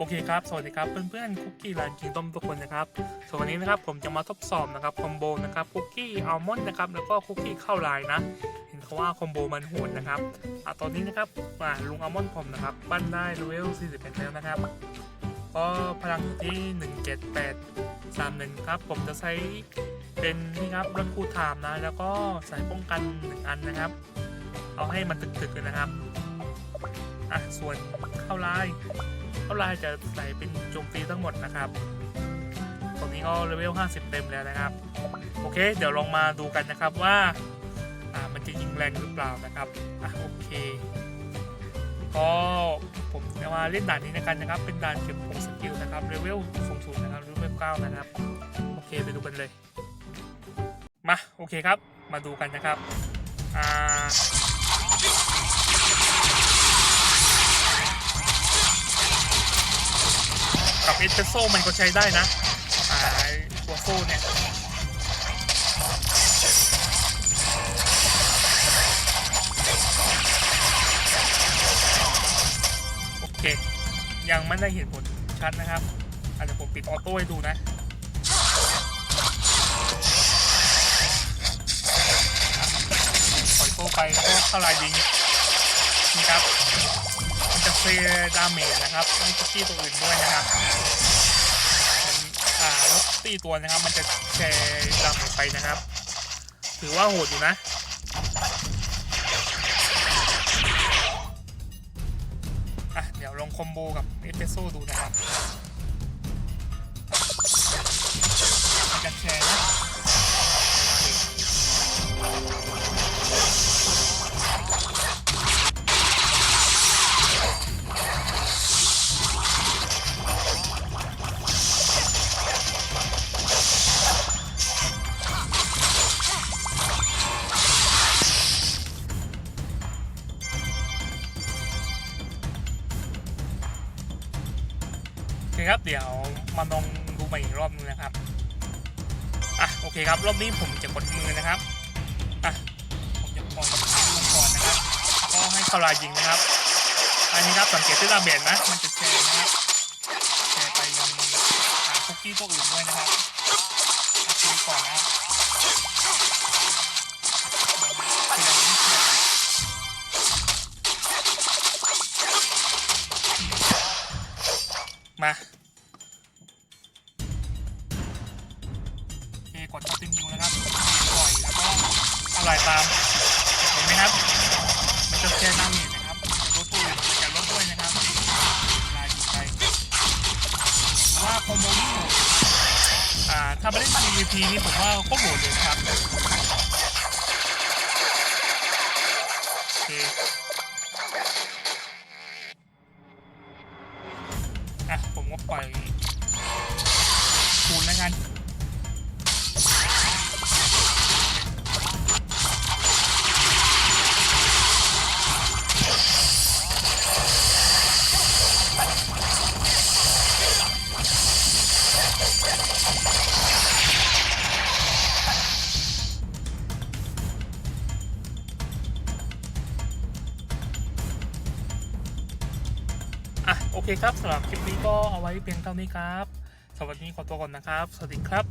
โอเคครับ สวัสดีครับเพื่อนๆคุกกี้ร้านกิงต้มทุกคนนะครับส่วนวันนี้นะครับผมจะมาทดสอบนะครับคอมโบนะครับคุกกี้อัลมอนด์นะครับแล้วก็คุกกี้ข้าวลายนะเห็นเขาว่าคอมโบมันโหดนะครับอะตอนนี้นะครับอ่าลุงอัลมอนด์ผมนะครับปั้นได้เลเวล41แล้วนะครับ ก็พลังอยู่ที่ 17831ครับผมจะใช้เป็นนี่ครับรักคูไทม์นะ แล้วก็ใส่ป้องกัน1อันนะครับ เอาให้มันตึกๆเลยนะครับอะส่วนข้าลาย เข้าลายจะใส่เป็นโจมตีทั้งหมดนะครับ ตรงนี้ก็เลเวล 50 เต็มแล้วนะครับ โอเค เดี๋ยวลองมาดูกันนะครับว่าอ่ามันจะยิงแรงหรือเปล่านะครับอะโอเคก็ผมจะมาเล่นด่านนี้ในกันนะครับ เป็นด่านเก็บผงสกิลนะครับเลเวลสูงสุดนะครับเลเวลเก้านะครับ โอเคไปดูกันเลย มา โอเคครับ มาดูกันนะครับ อ่า เอสเปรสโซ่มันก็ใช้ได้นะอ่าไอ้ตัวโซ่เนี่ยโอเค ยังไม่ได้เห็นผลชัดนะครับอาจจะผมปิดออโต้ให้ดูนะปล่อยโต้ไปแล้วก็เข้าลายยิงนี่ครับมันจะเฟรดาเมจนะครับให้คุกกี้ตัวอื่นด้วยนะครับ แล้วตีตัวนะครับ มันจะแชร์ดำไปนะครับ ถือว่าโหดอยู่นะอะเดี๋ยวลองคอมโบกับเอสเปรสโซ่ดูนะครับ คครับเดี๋ยวมาลองดูใหม่อีกรอบนึงนะครับอะโอเคครับรอบนี้ผมจะกดมือนะครับอะผมจะมองลงก่อนนะครับก็ให้คารายิงนะครับ อันนี้ครับสังเกตที่ดาเมจนะมันจะแชร์นะครับแชร์ไปยังคุกกี้ตัวอื่นด้วยนะครับอะทีก่อนนะ มา โอเค กดคอตินิวนะครับ ปล่อย แล้วก็อะไรตาม เห็นไหมครับ มันจะแค่น้ำเห็นนะครับจะลดตัวมันจะลดด้วยนะครับลายดีไปถือว่าคอมโบนี่อ่า ถ้าไม่ได้ PVP นี่ผมว่าก็โหดเลยครับ โอเค ผม อะโอเคครับสำหรับคลิปนี้ก็เอาไว้เพียงเท่านี้ครับ สวัสดีขอตัวก่อนนะครับ สวัสดีครับ